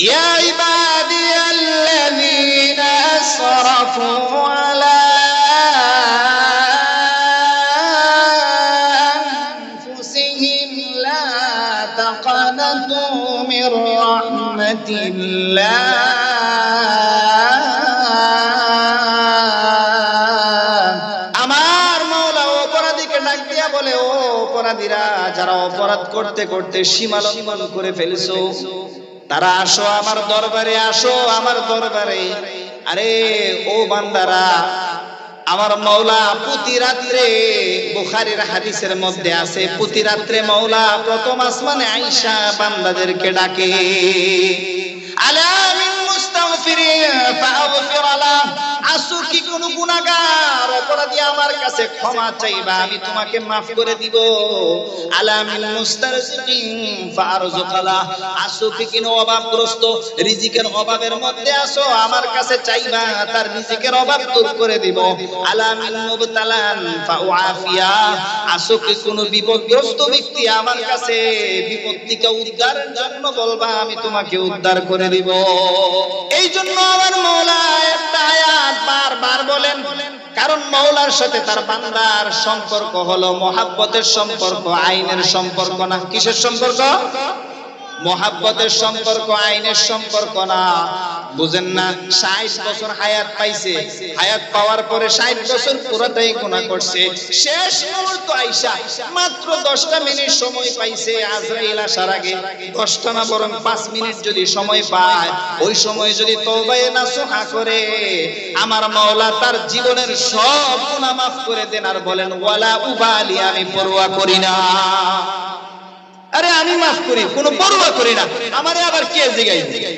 يا عبادي الذين أسرفوا على أنفسهم لا تقنطوا من رحمة الله আমার মাওলা অপরাধীকে ডাক দিয়া বলে ও অপরাধীরা যারা অপরাধ করতে করতে সীমা লঙ্ঘন করে ফেলছো তারা আসো, আমার দরবারে আসো, আমার দরবারে। আরে, ও বান্দারা, আমার মৌলা প্রতি রাত্রে, বুখারির হাদিসের মধ্যে আছে, প্রতি রাত্রে মৌলা প্রথম আসমানে আইসা বান্দাদেরকে ডাকে। আলামিন মুস্তাগফিরিন, ফাগফির লা আসু কি কোন গুনাহগার? অপরাধী আমার কাছে ক্ষমা চাইবা, আমি তোমাকে maaf করে দিব। আলা মিন মুস্তারজিকিন ফারজুকালা আসু কি কোন অভাবগ্রস্ত, রিজিকের অভাবের মধ্যে আসো, আমার কাছে চাইবা, তার রিজিকের অভাব দূর করে দিব। আলা মিন মুবতালান ফাউআফিয়া, আসো কি কোন বিপদগ্রস্ত ব্যক্তি আমার কাছে বিপত্তিকে উদ্ধারের জন্য বলবা, আমি তোমাকে উদ্ধার করে দিব। এই জন্য আমার মৌলা একটা আয়াত বারবার বলেন, কারণ মৌলার সাথে তার বান্দার সম্পর্ক হলো মহাব্বতের সম্পর্ক, আইনের সম্পর্ক না। কিসের সম্পর্ক? মহাব্বতের সম্পর্ক, আইনের সম্পর্ক না। বুঝেন না, ষাট বছর হায়াত পাইছে। হায়াত পাওয়ার পরে ষাট বছর পুরোটাই গুণা করছে। শেষ মুহূর্ত আইসা মাত্র দশটা মিনিট সময় পাইছে আজরাইল আসার আগে। দশটা না, বরং পাঁচ মিনিট যদি সময় পায়, ওই সময় যদি তওবায়ে নাসুহা করে, আমার মাওলা তার জীবনের সব গুনাহ মাফ করে দেন আর বলেন, ওয়ালা উবালি, আমি পরোয়া করি না। আরে আমি মাফ করি, কোনো পরোয়া করি না। আমারে আবার কে জিগাই জিগাই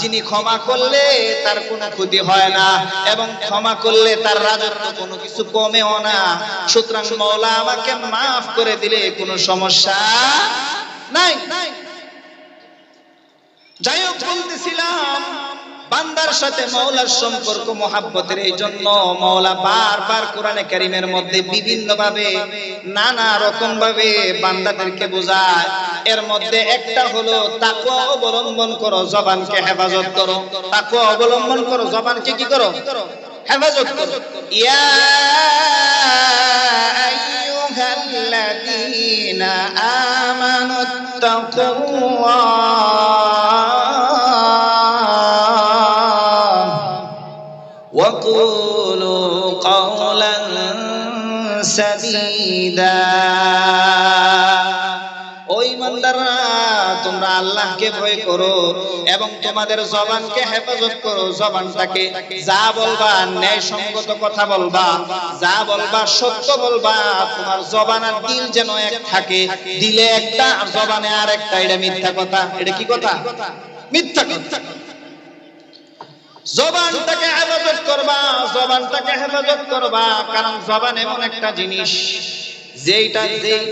যিনি ক্ষমা করলে তার কোনো ক্ষতি হয় না এবং ক্ষমা করলে তার রাজত্ব কোনো কিছু কমেও না। সুতরাং মৌলা আমাকে মাফ করে দিলে কোনো সমস্যা নাই। যাই হোক, বলতেছিলাম বান্দার সাথে মৌলার সম্পর্ক, মহাব্বতের এই জন্য মৌলা বারবার কোরআনে কারিমের মধ্যে বিভিন্ন ভাবে নানা রকম ভাবে বান্দাদেরকে বোঝায়। এর মধ্যে একটা হলো, তাকওয়া অবলম্বন করো, জবানকে হেফাজত করো। তাকওয়া অবলম্বন করো, জবানকে কি করো? হেফাজত করো। ইয়া আইয়ুহাল্লাযীনা আমানুত্তাকুল্লাহ وقولوا قولا سديدا ওই ইমানদাররা তোমরা আল্লাহকে ভয় করো এবং তোমাদের জবানকে হেফাজত করো জবানটাকে যা বলবা ন্যায় সঙ্গত কথা বলবা যা বলবা সত্য বলবা তোমার জবান আর দিল যেন এক থাকে দিলে একটা আর জবানে আর একটা এটা মিথ্যা কথা এটা কি কথা মিথ্যা কথা জবানটাকে হেফাজত করবা জবানটাকে হেফাজত করবা কারণ জবান এমন একটা জিনিস যেইটা যেই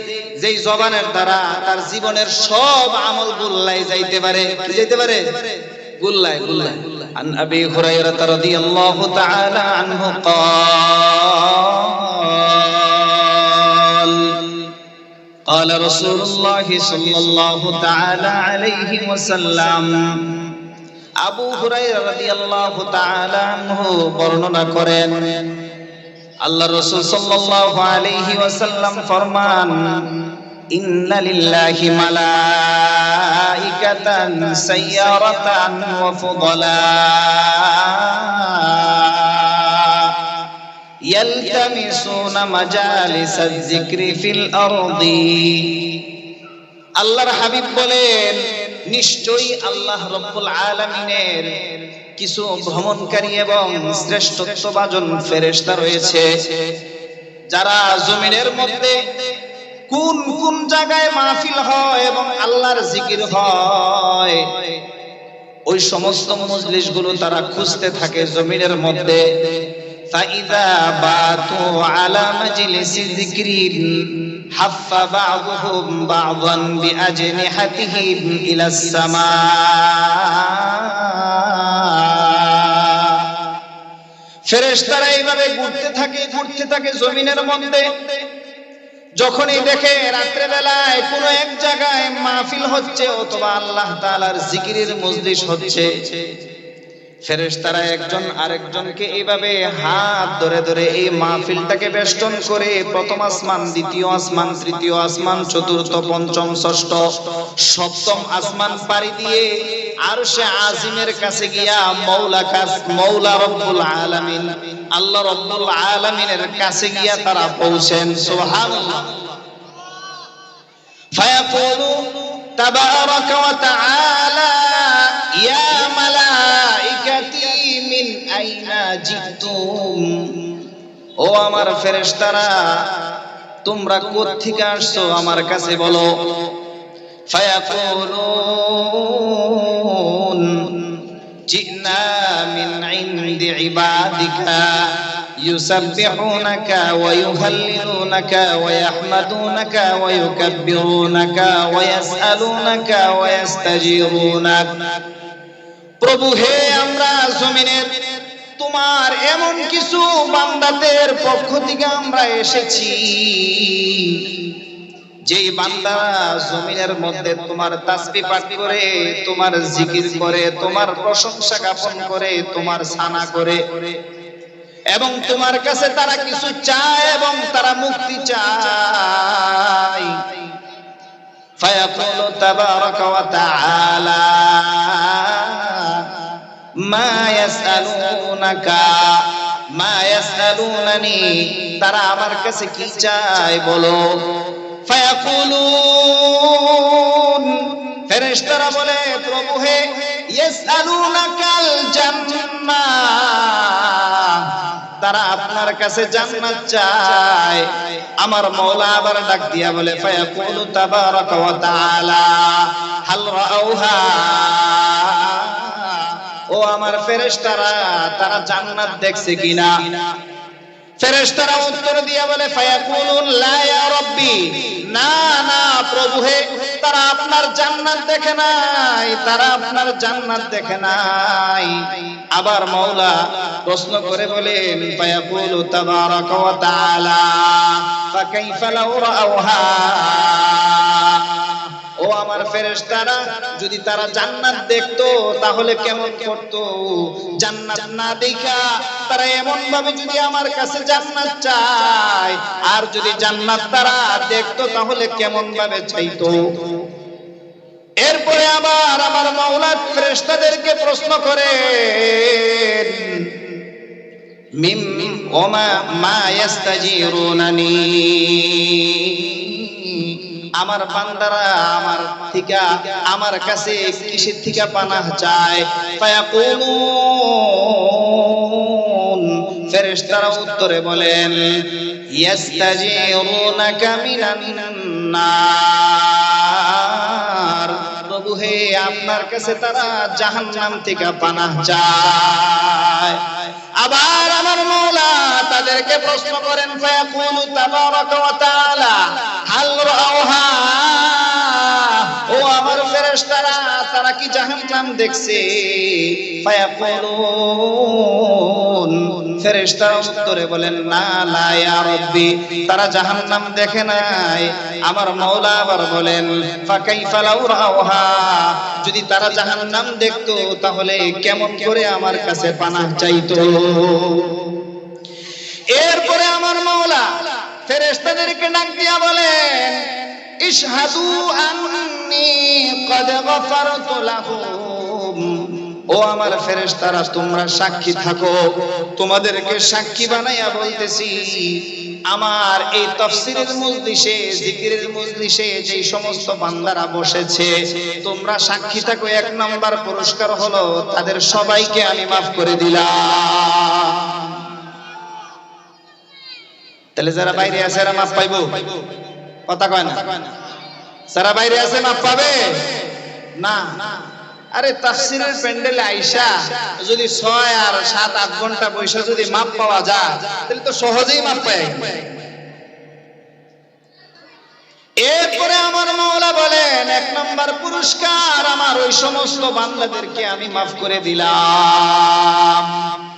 যেই জবানের দ্বারা তার জীবনের সব আমল গুল্লাই যাইতে পারে কি যাইতে পারে গুল্লাই গুল্লাই عن أبي هريرة رضي الله تعالى عنه قال قال رسول الله صلى الله تعالى عليه وسلم আবু রাদিয়াল্লাহু তাআলা আনহু বর্ণনা করেন আল্লাহ রাসূল সাল্লাল্লাহু আলাইহি ওয়াসাল্লাম ফরমান, ইন্না লিল্লাহি মালাইকাতান সাইয়ারাতান ওয়া ফুদলা, ইয়ালতামিসুনা মাজালিসাজ যিকরি ফিল আরদি। আল্লাহর হাবিব বলেন নিশ্চয়ই আল্লাহ রব্বুল আলামিনের কিছু ভ্রমণকারী এবং শ্রেষ্ঠত্বভাজন ফেরেশতা রয়েছে যারা জমিনের মধ্যে কোন কোন জায়গায় মাহফিল হয় এবং আল্লাহর জিকির হয় ওই সমস্ত মজলিস গুলো তারা খুঁজতে থাকে জমিনের মধ্যে فإذا باتوا على مجلس ذكر حف بعضهم بعضا بأجنحتهم إلى السماء ফেরেশতারা এইভাবে ঘুরতে থাকে ঘুরতে থাকে জমিনের মধ্যে যখনই দেখে রাত্রে বেলায় কোন এক জায়গায় মাহফিল হচ্ছে অথবা আল্লাহ তাআলার জিকিরের মজলিস হচ্ছে ফেরেশ একজন আরেকজনকে এইভাবে হাত ধরে ধরে এই মাহফিলটাকে বেষ্টন করে, প্রথম আসমান, দ্বিতীয় আসমান, তৃতীয় আসমান, চতুর্থ, পঞ্চম, ষষ্ঠ, সপ্তম আসমান পাড়ি দিয়ে আর সে আজিমের কাছে গিয়া মৌলা কাজ, মৌলা রব্বুল আলামিন, আল্লাহ রব্বুল আলামিনের কাছে গিয়া তারা পৌঁছেন। সুবহানাল্লাহ। ফায়াকুলু তাবারাকা ওয়া তাআলা, ইয়া ও আমার ফেরেশতারা তোমরা কোত্থেকে আসছো আমার কাছে বলো ফায়াকুলুন জিনা মিন ইনদি ইবাদিকা يسبحونك ويهللونك ويحمدونك ويكبرونك ويسألونك ويستجيرونك প্রভু হে আমরা জমিনের তোমার এমন কিছু বান্দাদের পক্ষ থেকে আমরা এসেছি। যে বান্দারা জমিনের মধ্যে তোমার তাসবি পাঠ করে, তোমার জিকির করে, তোমার প্রশংসা জ্ঞাপন করে, তোমার সানা করে, এবং তোমার কাছে তারা কিছু চায় এবং তারা মুক্তি চায়। ফায়াকুলু তাবারাকা ওয়া তাআলা। তারা আমার কাছে কি চায় বলো? ফায়াকুলুন, ফেরেশতারা বলে প্রভু হে ইয়াসআলুনাকাল জান্নাহ। তারা আপনার কাছে জান্নাত চায়। আমার মওলা আবার ডাক দিয়া বলে, ফায়াকুলু তাবারাকা ওয়া তাআলা, হাল রাউহা। ও আমার ফেরেশতারা, তারা জান্নাত দেখছে কিনা? ফেরেশতারা উত্তর দিয়া বলে, ফায়াকুলুন লা ইয়া রাব্বি। না না, প্রভু হে, তারা আপনার জান্নাত দেখে নাই, তারা আপনার জান্নাত দেখে নাই। আবার মাওলা প্রশ্ন করে বলেন, ফায়াকুলু তাবারাকা ওয়া তাআলা, ফাকাইফা লাউ রাআউহা ও আমার ফেরেশতারা, যদি তারা জান্নাত দেখতো, তাহলে কেমন করতো? জান্নাত না দেখা তারা এমন ভাবে যদি আমার কাছে জান্নাত চায়, আর যদি জান্নাত তারা দেখতো, তাহলে কেমন ভাবে চাইতো? এরপরে আবার আমার মাওলা ফেরেশতাদেরকে প্রশ্ন করে মিম ওমা মা ইয়াস্তাজিরুনানি? আমার বান্দারা আমার থিকা, আমার কাছে কিসের থিকা পানা চায়? ফেরেশতারা উত্তরে বলেন ইয়াস্তাজিরুনাকা মিনান নার আপনার কাছে তারা জাহান্নাম থেকে পানাহ চায় আবার আমার মৌলা তাদেরকে প্রশ্ন করেন তারা কি জাহান্নাম দেখছে? ফায়াকুলুন ফেরেশতারা উত্তরে বলেন, না লা ইয়া রাব্বি, তারা জাহান্নাম দেখে নাই। আমার মাওলা আবার বলেন, ফাকাইফা লাউ রাআউহা যদি তারা জাহান্নাম দেখতো, তাহলে কেমন করে আমার কাছে পানাহ চাইতো? এরপরে আমার মাওলা ফেরেশতাদেরকে ডাক দিয়া বলেন, ইশহাদু আন্নি কদ গফারতু লাহুম ও আমার ফেরেশতারা, তোমরা সাক্ষী থাকো। তোমাদেরকে সাক্ষী বানাইয়া বলতেছি, আমার এই তফসিরের মজলিসে, জিকিরের মজলিসে যেই সমস্ত বান্দারা বসেছে, তোমরা সাক্ষী থাকো। এক নাম্বার পুরস্কার হলো তাদের সবাইকে আমি মাফ করে দিলাম। তাহলে যারা বাইরে আছে, এরা মাফ পাইবো? কথা কয় না। যারা বাইরে আছে, মাফ পাবে? না। না আরে তাফসিরের প্যান্ডেলে আইসা যদি ছয় আর সাত, আট ঘণ্টা বৈশা যদি মাপ পাওয়া যায়, তাহলে তো সহজেই মাপ পায় এরপরে আমার মাওলা বলেন, এক নম্বর পুরস্কার আমার ওই সমস্ত বান্দাদেরকে আমি মাফ করে দিলাম।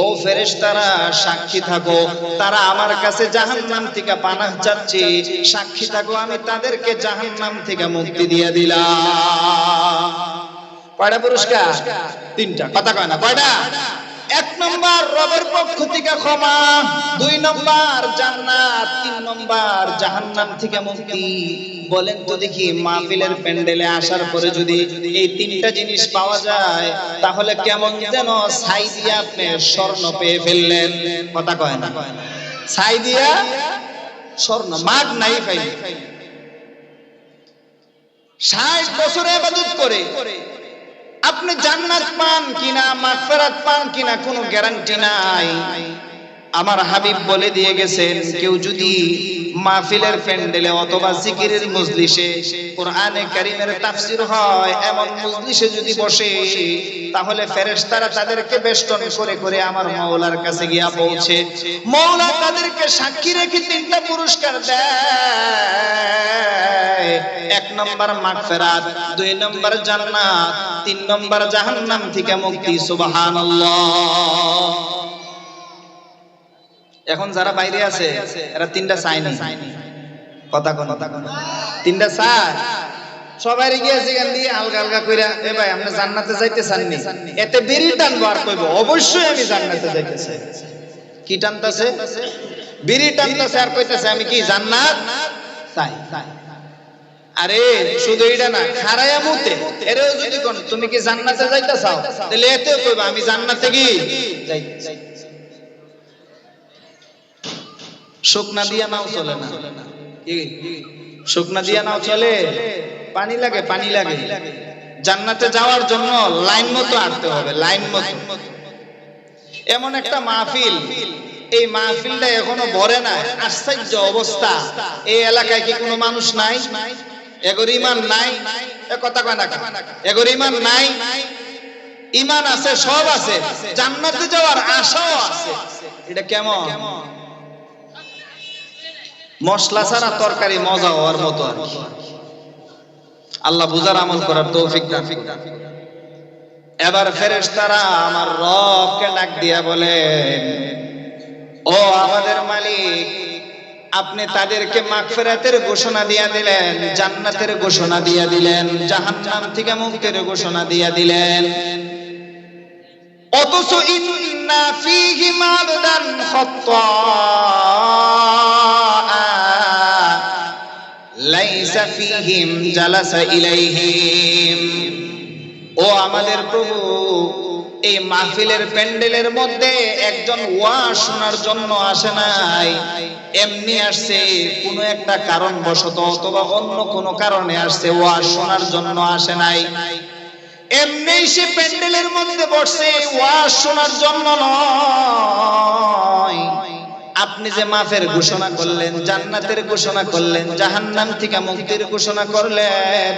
ও ফেরেশতারা, সাক্ষী থাকো। তারা আমার কাছে জাহান্নাম থেকে পানাহ চাচ্ছে। সাক্ষী থাকো, আমি তাদেরকে জাহান্নাম থেকে মুক্তি দিয়ে দিলাম। কয়টা পুরস্কার? তিনটা। কথা কয় না, কয়টা? এক নম্বর রবের পক্ষ থেকে ক্ষমা, দুই নম্বর জান্নাত, তিন নম্বর জাহান্নাম থেকে মুক্তি। বলেন তো দেখি, মাহফিলের প্যান্ডেলে আসার পরে যদি এই তিনটা জিনিস পাওয়া যায়, তাহলে কেমন যেন ছাই দিয়ে আপনি স্বর্ণ পেয়ে ফেললেন। কথা কয় না। ছাই দিয়া স্বর্ণ মাগ নাই পাই ষাট বছরে আবাদত করে। আপনি জান্নাত পান কিনা, মাগফিরাত পান কিনা, কোনো গ্যারান্টি নাই। আমার হাবিব বলে দিয়ে গেছেন, কেউ যদি মাহফিলের প্যান্ডেলে অথবা জিকিরের মজলিসে কোরআনে কারিমের তাফসীর হয়, এমন মজলিসে যদি বসে, তাহলে ফেরেশতারা তাদেরকে বেষ্টন করে করে আমার মাওলার কাছে গিয়া পৌঁছে। মাওলা তাদেরকে সাক্ষী রেখে তিনটা পুরস্কার দেয়। এক নম্বর মাগফিরাত, দুই নম্বর জান্নাত, তিন নম্বর জাহান্নাম থেকে মুক্তি, সুবহানাল্লাহ। এখন যারা বাইরে আছে, এরা তিনটা চায়নি কথা কোন। তিনটা চায় সবাই গিয়েছে এখান দিয়ে আলগা আলগা কইরা, এ ভাই, আপনি জান্নাতে যাইতে চাননি? এতে বেরি টানবো আর কইবো। অবশ্যই আমি জান্নাতে যাইতে চাই কি টানতাছে? বিড়ি টানতাছে আর কইতাছে, আমি কি জান্নাত? চাই আরে শুধু এটা না খারায়া মুতে এরেও যদি কোন তুমি কি জান্নাতে যাইতে চাও তাহলে এতেও কইবা আমি জান্নাতে কি? চাই শুকনা দিয়া নাও চলে না। কি? শুকনা দিয়া নাও চলে। পানি লাগে পানি লাগে। জান্নাতে যাওয়ার জন্য লাইন মতো আটতে হবে লাইন মতো। এমন একটা মাহফিল। এই মাহফিলটা এখনও ভরে না আশ্চর্য অবস্থা। এই এলাকায় কি কোনো মানুষ নাই? এগোর ইমান নাই। এ কথা কয় না এগোর ইমান নাই। ইমান আছে, সব আছে। জান্নাতে যাওয়ার আশাও আছে। এটা কেমন? মশলা ছাড়া তরকারি মজা হওয়ার মতো আর। আল্লাহ বুঝার আমল করার তৌফিক। এবার ফেরেশতারা আমার রবকে ডাক দিয়া বলেন, ও আমাদের মালিক আপনি তাদেরকে মাগফিরাতের ঘোষণা দিয়া দিলেন, জান্নাতের ঘোষণা দিয়া দিলেন, জাহান্নাম থেকে মুক্তির ঘোষণা দিয়া দিলেন। অথচ ইন্না ফীহি খাত্তা লাইসা ফীহিম জালাসা ইলাইহিম। ও আমাদের প্রভু এই মাহফিলের প্যান্ডেলের মধ্যে একজন ওয়াজ শোনার জন্য আসে নাই। এমনি আসছে, কোনো একটা কারণ বশত অথবা অন্য কোনো কারণে আসছে ওয়াজ শোনার জন্য আসে নাই। এমনি সে প্যান্ডেলের মধ্যে বসছে ওয়াজ শোনার জন্য নয়। আপনি যে মাফের ঘোষণা করলেন, জান্নাতের ঘোষণা করলেন, জাহান্নাম থেকে মুক্তির ঘোষণা করলেন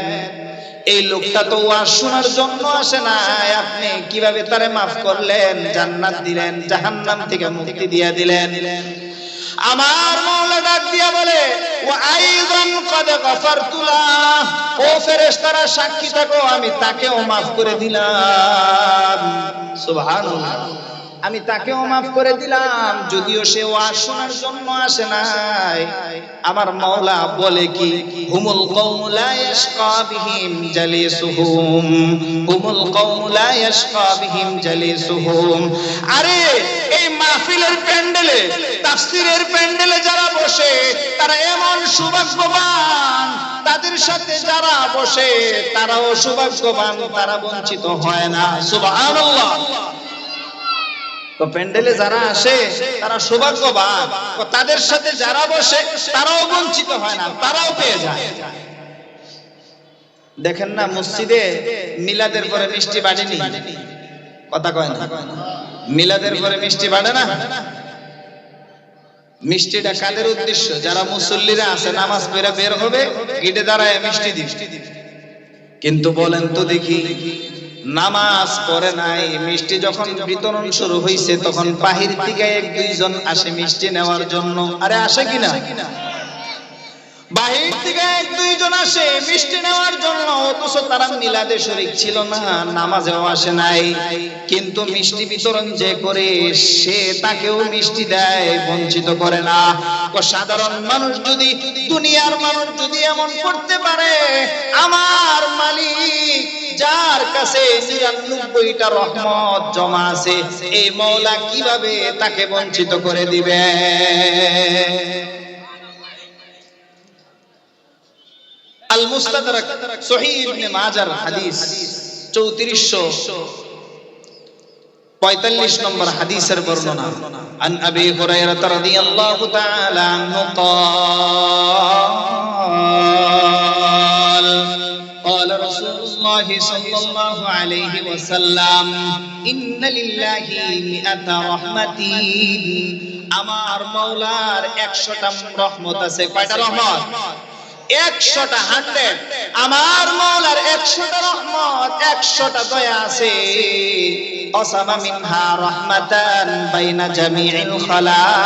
এই লোকটা তো ওয়াজ শোনার জন্য আসে না আপনি কীভাবে তারে মাফ করলেন? জান্নাত দিলেন, জাহান্নাম থেকে মুক্তি দিয়ে দিলেন। আমার মাওলা ডাক দিয়া বলে ও আইদান কদ গফারতু লাহ ও ফেরেশতারা, সাক্ষী থাকো, আমি তাকেও মাফ করে দিলাম। সুবহানাল্লাহ। আমি তাকেও মাফ করে দিলাম, যদিও সে ওয়াজ শোনার জন্য আসে নাই। আমার মাওলা বলে কি, হুমুল কওমু লা ইয়াশকা বিহিম জালিসুহুম, হুমুল কওমু লা ইয়াশকা বিহিম জালিসুহুম। আরে, এই মাহফিলের প্যান্ডেলে, তাফসীরের প্যান্ডেলে যারা বসে, তারা এমন সৌভাগ্যবান। তাদের সাথে যারা বসে, তারাও সৌভাগ্যবান, তারা বঞ্চিত হয় না। সুবহানাল্লাহ। তো প্যান্ডেলে যারা আসে, তারা সৌভাগ্যবান। তাদের সাথে যারা বসে, তারাও বঞ্চিত হয় না, তারাও পেয়ে যায়। দেখেন না, মসজিদে মিলাদের পরে মিষ্টি বাড়েনি? কথা কয় না। মিলাদের পরে মিষ্টি বাড়ে না? মিষ্টিটা কাদের উদ্দেশ্য? যারা মুসল্লিরা আছে, নামাজ পড়ে বের হবে, গিটে দাঁড়ায় মিষ্টি দিবে। কিন্তু বলেন তো দেখি নামাজ পড়ে নাই, মিষ্টি যখন বিতরণ শুরু হয়েছে তখন বাহির থেকে এক দুইজন আসে মিষ্টি নেওয়ার জন্য। আরে আসে কিনা? বাহির থেকে এক দুইজন আসে, মিষ্টি নেওয়ার জন্য। অথচ তারা মিলাদে শরীক ছিল না, নামাজেও আসে নাই। কিন্তু মিষ্টি বিতরণ যে করে, সে তাকেও মিষ্টি দেয়, বঞ্চিত করে না। সাধারণ মানুষ যদি, দুনিয়ার মানুষ যদি এমন করতে পারে, আমার মালিক, যার কাছে নিরানব্বইটা রহমত জমা আছে, এই মৌলা কীভাবে তাকে বঞ্চিত করে দিবে? আল মুস্তাদরাক সহিহ ইবনে মাজার হাদিস 3400 45 নম্বর হাদিসের বর্ণনা আন আবি হুরায়রা রাদিয়াল্লাহু তাআলা আনহু قال قال رسول الله صلى الله عليه وسلم إن لله مئة رحمة আমার মাওলার 100টা রহমত আছে কয়টা রহমত একশোটা হান্ড্রেড আমার মৌলার একশোটা রহমত, একশোটা দয়া আছে। অসামা মিনহা রহমাতান বাইনা জামিউল খালাইক।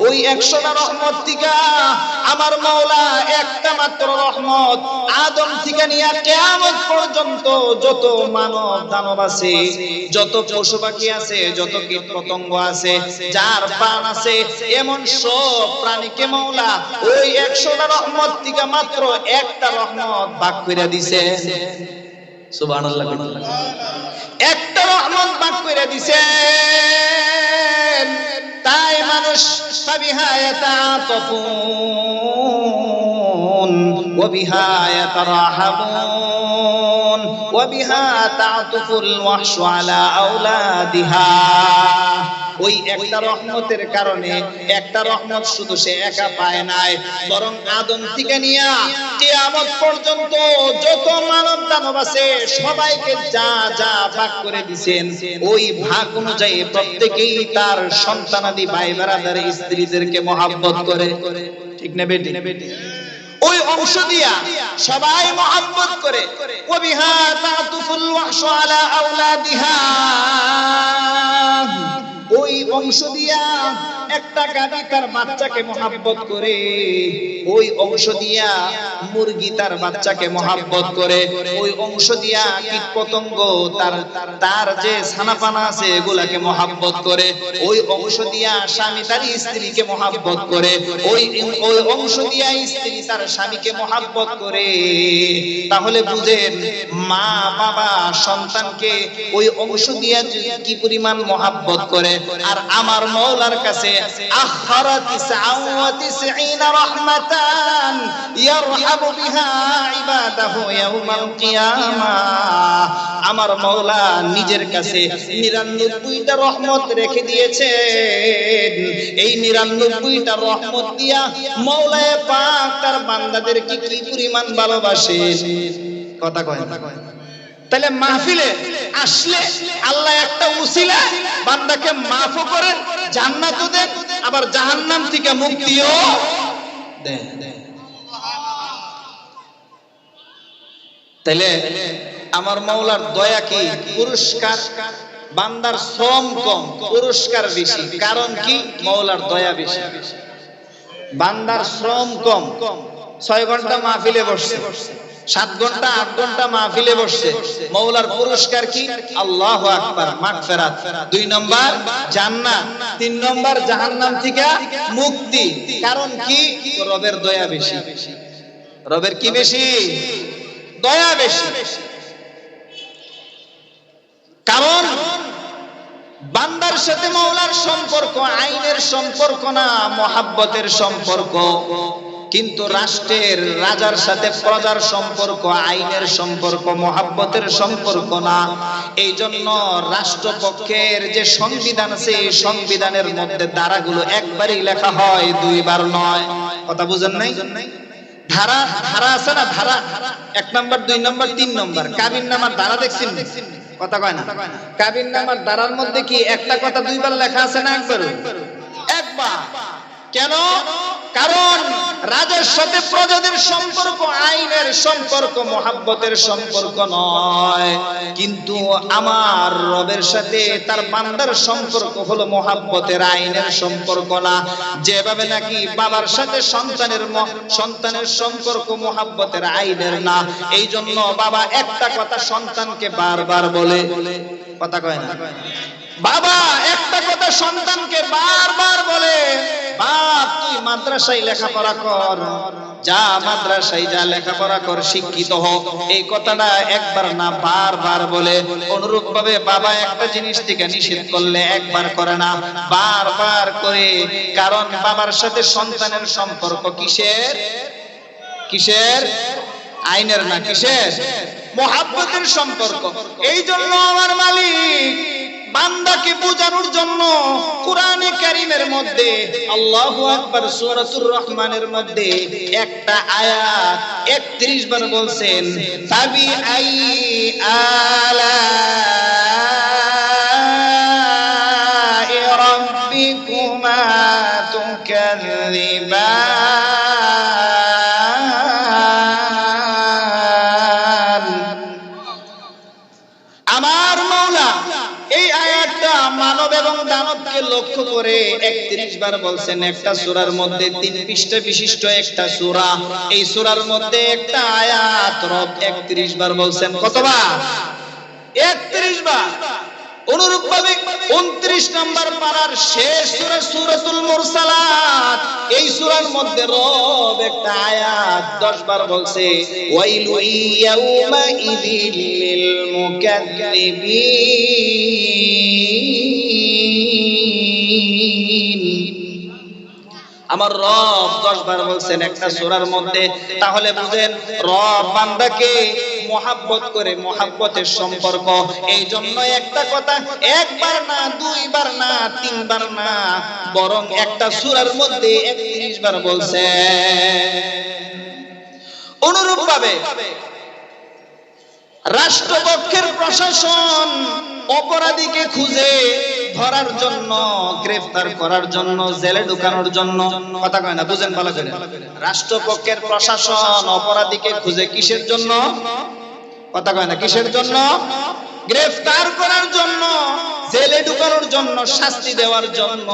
ওই একশোটা রহমত থেকে আমার মৌলা একটা মাত্র রহমত আদম থেকে নিয়ে কেয়ামত পর্যন্ত যত মানব দানব আছে, যত পশু পাখি আছে, যত কীট পতঙ্গ আছে, যার প্রাণ আছে, এমন সব প্রাণীকে মৌলা ওই একশোটা রহমত থেকে মাত্র একটা রহমত ভাগ করে দিছে। একটা রহমত ভাগ করে দিছে তাই মানুষ ফাবিহা ইয়াতাআতাফুন ওই একটা রহমতের কারণে একটা রহমত শুধু সে একা পায় নাই, বরং আদম থেকে নিয়ে পর্যন্ত যত মানব দানব আছে সবাইকে যা যা ভাগ করে দিবেন ওই ভাগ অনুযায়ী প্রত্যেকেই তার সন্তানাদি ভাই বেড়াদার স্ত্রীদেরকে মহাব্বত করে। ঠিক না বেটি? ওই অংশ দিয়া সবাই মহাব্বত করে কবিহা তাতুফুল ওয়াহশু আলা আওলাদিহা। ওই অংশ দিয়া একটা গাড়ি তার বাচ্চাকে মহাব্বত করে, ওই অংশ দিয়া মুরগি তার বাচ্চাকে মহাব্বত করে, ওই অংশ দিয়া কীট পতঙ্গ তার তার যে ছানাপানা আছে এগুলাকে মহাব্বত করে, ওই অংশ দিয়া স্বামী তার স্ত্রীকে মহাব্বত করে, ওই ওই অংশ দিয়া স্ত্রী তার স্বামীকে মহাব্বত করে। তাহলে বুঝেন, মা, বাবা, সন্তানকে ওই অংশ দিয়া কি পরিমাণ মহাব্বত করে? আর আমার মৌলার কাছে আমার মৌলা নিজের কাছে নিরানব্বইটা রহমত রেখে দিয়েছেন। এই নিরানব্বইটা রহমত দিয়া মৌলায় পাক তার বান্দাদেরকে কি পরিমাণ ভালোবাসে? কথা কয়। তাহলে মাহফিলে আসলে আল্লাহ একটা উসিলা, বান্দাকে মাফও করেন, জান্নাতও দেন, আবার জাহান্নাম থেকে মুক্তিও দেন। তাহলে আমার মাওলার দয়া কি পুরস্কার? বান্দার শ্রম কম, পুরস্কার বেশি। কারণ কি? মাওলার দয়া বেশি। বান্দার শ্রম কম। ছয় ঘণ্টা মাহফিলে বসছে। সাত ঘণ্টা, আট ঘণ্টা মাহফিলে বসছে। মৌলার পুরস্কার কি? আল্লাহ আকবার মাগফিরাত দুই নম্বর, জান্নাত। তিন নম্বর, জাহান্নাম থেকে মুক্তি। কারণ কি? রবের দয়া বেশি। রবের কি বেশি? দয়া বেশি। কারণ বান্দার সাথে মৌলার সম্পর্ক, আইনের সম্পর্ক না, মহাব্বতের সম্পর্ক। কিন্তু রাষ্ট্রের রাজার সাথে প্রজার সম্পর্ক, আইনের সম্পর্ক, মহাব্বতের সম্পর্ক না। এই জন্য রাষ্ট্রপক্ষের যে সংবিধান আছে এই সংবিধানের মধ্যে ধারাগুলো একবারই লেখা হয়, দুইবার নয়। কথা বুঝেন নাই? ধারা ধারা আছে না ধারা? এক নম্বর, দুই নম্বর, তিন নম্বর। কাবিন নামার ধারা দেখছেন? কথা কয় না। কাবিন নামার ধারার মধ্যে কি একটা কথা দুইবার লেখা আছে না একবার একবার। কেন? কারণ রাজার সাথে প্রজাদের সম্পর্ক, আইনের সম্পর্ক, মহাব্বতের সম্পর্ক নয়। কিন্তু আমার রবের সাথে তার বান্দার সম্পর্ক হলো মহাব্বতের, আইনের সম্পর্ক না। যেভাবে নাকি বাবার সাথে সন্তানের সন্তানের সম্পর্ক মহাব্বতের, আইনের না। এই জন্য বাবা একটা কথা সন্তানকে বারবার বলে। কথা কয় না? বাবা, একটা কথা সন্তানকে বারবার বলে, বাপ, তুই মাদ্রাসায় লেখাপড়া কর। যা মাদ্রাসায় যা লেখাপড়া কর, শিক্ষিত হ। এই কথাটা একবার না বারবার বলে। অনুরূপ ভাবে বাবা একটা জিনিস থেকে নিষেধ করলে একবার করে না, বারবার করে। কারণ বাবার সাথে সন্তানের সম্পর্ক কিসের? কিসের? আইনের না, কিসের? মহাব্বতের সম্পর্ক। এই জন্য আমার মালিক বান্দাকে বোঝানোর জন্য কোরআনে কারিমের মধ্যে, আল্লাহ আকবার সুরাতুর রহমানের মধ্যে একটা আয়াত 31 বার বলছেন তাবি আই আলা এবং দানবকে লক্ষ্য করে 31 বার বলছেন, একটা সূরার মধ্যে তিন পৃষ্ঠা বিশিষ্ট একটা সূরা। এই সূরার মধ্যে একটা আয়াত, রব 31 বার বলছেন, কতবার? 31 বার। অনুরূপ ভাবে 29 নম্বর শেষ সূরা সূরাতুল মুরসালাত, এই সূরার মধ্যে রব একটা আয়াত 10 বার বলছে ওয়াইলু ইয়াউমা ইযিল আমার রব দশ বার বলছেন একটা সূরার মধ্যে, তাহলে বুঝেন রব বান্দাকে মহাব্বত করে মহাব্বতের সম্পর্ক। এই জন্য একটা কথা, একবার না, দুইবার না, তিনবার না, বরং একটা সূরার মধ্যে একত্রিশ বার বলছে অনুরূপ ভাবে রাষ্ট্রপক্ষের প্রশাসন অপরাধীকে খুঁজে ধরার জন্য, গ্রেফতার করার জন্য, জেলে ঢুকানোর জন্য। কথা কয় না, বুঝেন ভালো করে। রাষ্ট্রপক্ষের প্রশাসন অপরাধীকে খুঁজে কিসের জন্য? কথা কয় না, কিসের জন্য? গ্রেফতার করার জন্য, জেলে ঢুকানোর জন্য, শাস্তি দেওয়ার জন্য।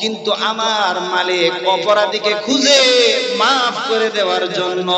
কিন্তু আমার মালিক অপরাধীকে খুঁজে মাফ করে দেওয়ার জন্য।